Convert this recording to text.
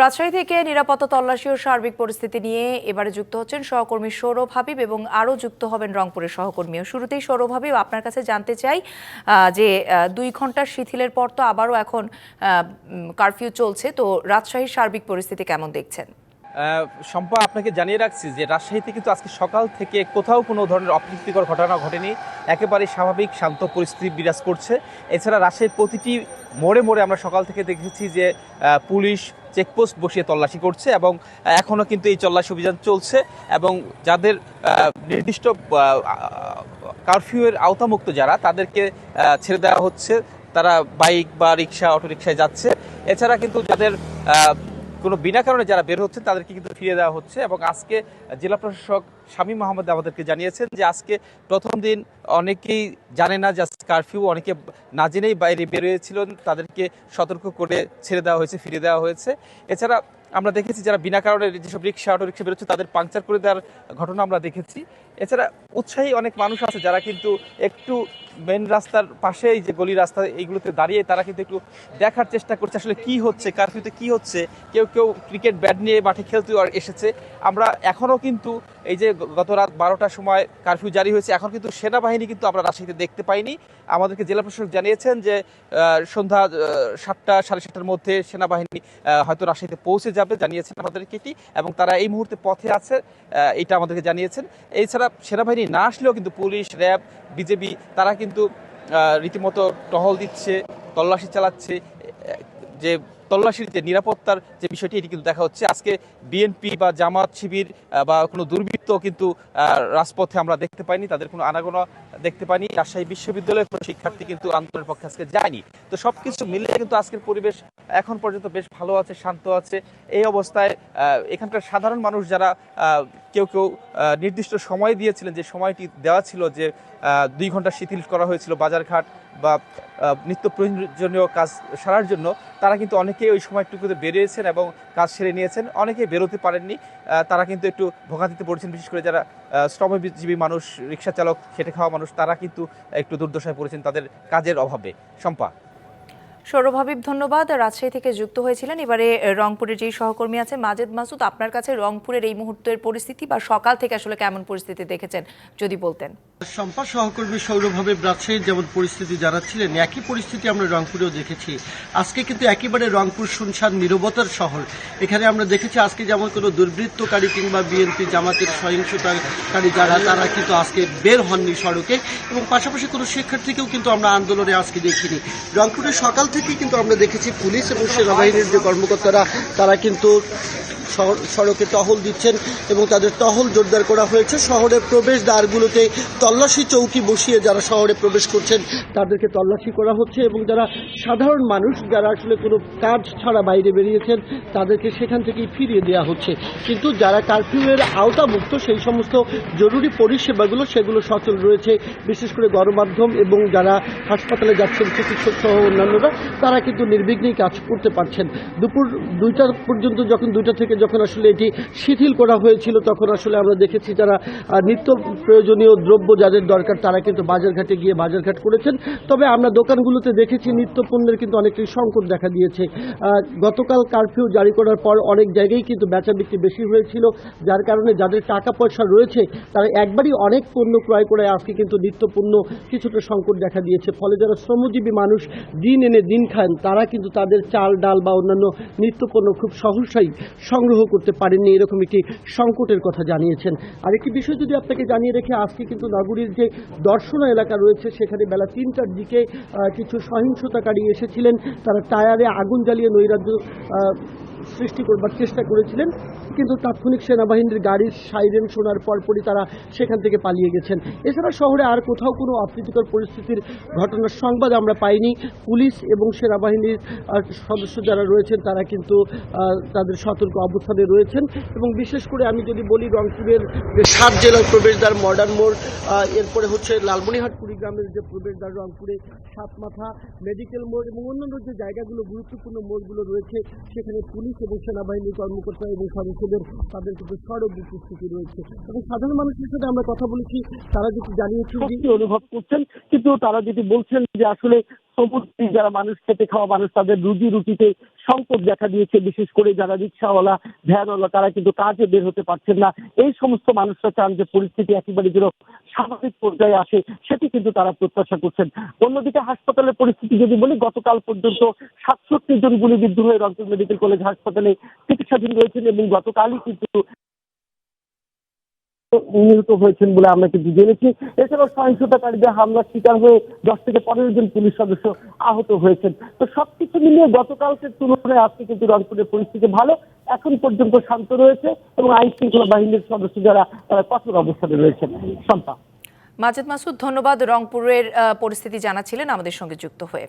রাজশাহী থেকে নিরাপত্তা তল্লাশি ও সার্বিক পরিস্থিতি নিয়ে এবারে যুক্ত হচ্ছেন সহকর্মী সৌরভ হাবিব এবং আরও যুক্ত হবেন রংপুরের সহকর্মীও। শুরুতেই সৌরভ হাবিব, আপনার কাছে জানতে চাই যে দুই ঘণ্টার শিথিলের পর তো আবারও এখন কারফিউ চলছে, তো রাজশাহীর সার্বিক পরিস্থিতি কেমন দেখছেন? শম্পা, আপনাকে জানিয়ে রাখছি যে রাজশাহীতে কিন্তু আজকে সকাল থেকে কোথাও কোনো ধরনের অপ্রীতিকর ঘটনা ঘটেনি। একেবারে স্বাভাবিক, শান্ত পরিস্থিতি বিরাজ করছে। এছাড়া রাজশাহীর প্রতিটি মোড়ে মোড়ে আমরা সকাল থেকে দেখেছি যে পুলিশ চেকপোস্ট বসিয়ে তল্লাশি করছে এবং এখনও কিন্তু এই তল্লাশি অভিযান চলছে এবং যাদের নির্দিষ্ট কারফিউয়ের আওতামুক্ত যারা, তাদেরকে ছেড়ে দেওয়া হচ্ছে। তারা বাইক বা রিক্সা অটো রিক্সায় যাচ্ছে। এছাড়া কিন্তু যাদের কোনো বিনা কারণে যারা বের হচ্ছে তাদেরকে কিন্তু ফিরিয়ে দেওয়া হচ্ছে এবং আজকে জেলা প্রশাসক স্বামী মাহমুদ আমাদেরকে জানিয়েছেন যে আজকে প্রথম দিন অনেকেই জানে না যে কারফিউ, অনেকে না জেনেই বাইরে বেরিয়েছিলেন তাদেরকে সতর্ক করে ছেড়ে দেওয়া হয়েছে, ফিরিয়ে দেওয়া হয়েছে। এছাড়া আমরা দেখেছি যারা বিনা কারণে যেসব রিক্সা, অটো রিক্সা বেরোচ্ছে, তাদের পাংচার করে দেওয়ার ঘটনা আমরা দেখেছি। এছাড়া উৎসাহী অনেক মানুষ আছে যারা কিন্তু একটু মেন রাস্তার পাশেই যে গলি রাস্তা এইগুলোতে দাঁড়িয়ে তারা কিন্তু একটু দেখার চেষ্টা করছে আসলে কি হচ্ছে কারফিউতে কি হচ্ছে। কেউ কেউ ক্রিকেট ব্যাট নিয়ে মাঠে খেলতে এসেছে। আমরা এখনও কিন্তু এই যে গত রাত বারোটার সময় কারফিউ জারি হয়েছে, এখন কিন্তু সেনাবাহিনী কিন্তু আমরা রাজশাহীতে দেখতে পাইনি। আমাদেরকে জেলা প্রশাসক জানিয়েছেন যে সন্ধ্যা সাতটা, সাড়ে সাতটার মধ্যে সেনাবাহিনী হয়তো রাজশাহীতে পৌঁছে যাবে, জানিয়েছেন আমাদেরকে এটি এবং তারা এই মুহূর্তে পথে আছে এটা আমাদেরকে জানিয়েছেন। এছাড়া সেনাবাহিনী না আসলেও কিন্তু পুলিশ, র্যাব, বিজেপি, তারা কিন্তু রীতিমতো টহল দিচ্ছে, তল্লাশি চালাচ্ছে যে তল্লাশির যে নিরাপত্তার যে বিষয়টি, এটি কিন্তু দেখা হচ্ছে। আজকে বিএনপি বা জামাত শিবির বা কোনো দুর্বৃত্ত কিন্তু রাজপথে আমরা দেখতে পাইনি, তাদের কোনো আনাগোনা দেখতে পাইনি। রাজশাহী বিশ্ববিদ্যালয়ের কোনো শিক্ষার্থী কিন্তু আন্দোলনের পক্ষে আজকে যায়নি। তো সবকিছু মিলিয়ে কিন্তু আজকের পরিবেশ এখন পর্যন্ত বেশ ভালো আছে, শান্ত আছে। এই অবস্থায় এখানকার সাধারণ মানুষ যারা কেউ কেউ নির্দিষ্ট সময় দিয়েছিলেন, যে সময়টি দেওয়া ছিল যে দুই ঘণ্টা শিথিল করা হয়েছিল বাজারঘাট বা নিত্য প্রয়োজনীয় কাজ সারার জন্য, তারা কিন্তু অনেকেই ওই সময়টুকুতে বেরিয়েছেন এবং কাজ সেরে নিয়েছেন। অনেকে বেরোতে পারেননি তারা কিন্তু একটু ভোগান্তিতে পড়েছেন, বিশেষ করে যারা শ্রমজীবী মানুষ, রিক্সা চালক খেটে খাওয়া মানুষ, তারা কিন্তু একটু দুর্দশায় পড়েছেন তাদের কাজের অভাবে। শম্পা? সৌরভ হাবিব, ধন্যবাদ। রাজশাহী থেকে যুক্ত হয়েছিলেন। এবারে রংপুরের যেই সহকর্মী আছে মাজেদ মাসুদ, আপনার কাছে রংপুরের এই মুহূর্তের পরিস্থিতি বা সকাল থেকে আসলে কেমন পরিস্থিতি দেখেছেন, যদি বলতেন? সম্পা সহকর্মী সৌরভভাবে রাজশাহীর যেমন পরিস্থিতি জানাচ্ছিলেন, একই পরিস্থিতি আমরা রংপুরেও দেখেছি। আজকে কিন্তু একেবারে রংপুর শুনশান নিরবতার শহর। এখানে আমরা দেখেছি আজকে যেমন কোনো দুর্বৃত্তকারী কিংবা বিএনপি জামাতের সহিংসতাকারী যারা, তারা কিন্তু আজকে বের হননি সড়কে। এবং পাশাপাশি কোনো শিক্ষার্থীকেও কিন্তু আমরা আন্দোলনে আজকে দেখিনি। রংপুরে সকাল থেকেই কিন্তু আমরা দেখেছি পুলিশ এবং সেনাবাহিনীর যে কর্মকর্তারা তারা কিন্তু সড়কে টহল দিচ্ছেন এবং তাদের টহল জোরদার করা হয়েছে। শহরের প্রবেশ দ্বারগুলোতে তল্লাশি চৌকি বসিয়ে যারা শহরে প্রবেশ করছেন, তাদেরকে তল্লাশি করা হচ্ছে এবং যারা সাধারণ মানুষ, যারা আসলে কোনো কাজ ছাড়া বাইরে বেরিয়েছেন, তাদেরকে সেখান থেকেই ফিরিয়ে দেওয়া হচ্ছে। কিন্তু যারা কারফিউয়ের আওতামুক্ত, সেই সমস্ত জরুরি পরিষেবাগুলো, সেগুলো সচল রয়েছে। বিশেষ করে গণমাধ্যম এবং যারা হাসপাতালে যাচ্ছেন, চিকিৎসক সহ অন্যান্যরা, তারা কিন্তু নির্বিঘ্নেই কাজ করতে পারছেন। দুপুর দুইটা পর্যন্ত, যখন দুইটা থেকে যখন আসলে এটি শিথিল করা হয়েছিল, তখন আসলে আমরা দেখেছি যারা নিত্য প্রয়োজনীয় দ্রব্য যাদের দরকার, তারা কিন্তু বাজারঘাটে গিয়ে বাজারঘাট করেছেন। তবে আমরা দোকানগুলোতে দেখেছি নিত্য পণ্যের কিন্তু অনেকটাই সংকট দেখা দিয়েছে। গতকাল কারফিউ জারি করার পর অনেক জায়গায় কিন্তু বেচা বিক্রি বেশি হয়েছিল, যার কারণে যাদের টাকা পয়সা রয়েছে, তারা একবারই অনেক পণ্য ক্রয় করে আজকে কিন্তু নিত্য পণ্য কিছুটা সংকট দেখা দিয়েছে। ফলে যারা শ্রমজীবী মানুষ, দিন এনে দিন খান, তারা কিন্তু তাদের চাল, ডাল বা অন্যান্য নিত্য পণ্য খুব সহসাই সংগ্রহ করতে পারেননি, এরকম একটি সংকটের কথা জানিয়েছেন। আর একটি বিষয় যদি আপনাকে জানিয়ে রেখে আজকে কিন্তু নগরীর যে দর্শনা এলাকা রয়েছে, সেখানে বেলা তিনটার দিকে কিছু সহিংসতাকারী এসেছিলেন। তারা টায়ারে আগুন জ্বালিয়ে নৈরাজ্য সৃষ্টি করবার চেষ্টা করেছিলেন, কিন্তু তাৎক্ষণিক সেনাবাহিনীর গাড়ির সাইরেন শোনার পরপরই তারা সেখান থেকে পালিয়ে গেছেন। এছাড়া শহরে আর কোথাও কোনো অপ্রীতিকর পরিস্থিতির ঘটনার সংবাদ আমরা পাইনি। পুলিশ এবং সেনাবাহিনীর সদস্য যারা রয়েছেন, তারা কিন্তু তাদের সতর্ক অবস্থানে রয়েছেন। এবং বিশেষ করে আমি যদি বলি রংপুরের সাত জেলার প্রবেশদ্বার, মডার্ন মোড় এরপরে হচ্ছে লালমনিহাট কুড়িগ্রামের যে প্রবেশদ্বার রংপুরে, সাতমাথা, মেডিকেল মোড় এবং অন্যান্য যে জায়গাগুলো গুরুত্বপূর্ণ মোড়গুলো রয়েছে, সেখানে পুলিশ এবং সেনাবাহিনীর কর্মকর্তা এবং সদস্যদের তাদের কিন্তু সড়ক উপস্থিতি রয়েছে। এবং সাধারণ মানুষের সাথে আমরা কথা বলেছি, তারা যেটি জানিয়েছেন অনুভব করছেন, কিন্তু তারা যেটি বলছেন যে আসলে সবুজ যারা মানুষ খেতে খাওয়া মানুষ, তাদের রুজি রুটিতে সংকট দেখা দিয়েছে। বিশেষ করে যারা রিক্সাওয়ালা, ভ্যানওয়ালা, তারা কিন্তু কাজে বের হতে পারছেন না। এই সমস্ত মানুষরা চান যে পরিস্থিতি একেবারে যেন স্বাভাবিক পর্যায়ে আসে, সেটি কিন্তু তারা প্রত্যাশা করছেন। অন্যদিকে হাসপাতালের পরিস্থিতি যদি বলি, গতকাল পর্যন্ত সাতষট্টি জন গুলিবিদ্ধ হয়ে রংপুর মেডিকেল কলেজ হাসপাতালে চিকিৎসাধীন রয়েছেন এবং গতকালই কিন্তু নিহত হয়েছেন বলে আমরা কিন্তু জেনেছি। এছাড়াও সহিংসতাকারীদের হামলার শিকার হয়ে দশ থেকে পনেরো জন পুলিশ সদস্য আহত হয়েছেন। তো সবকিছু মিলিয়ে গতকালকে তুলনায় আজকে কিন্তু রংপুরের পরিস্থিতি ভালো। এখন পর্যন্ত শান্ত রয়েছে এবং আইন শৃঙ্খলা বাহিনীর সদস্য যারা কঠোর অবস্থানে রয়েছেন। সম্পা মাজেদ মাসুদ, ধন্যবাদ রংপুরের পরিস্থিতি জানাচ্ছিলেন আমাদের সঙ্গে যুক্ত হয়ে।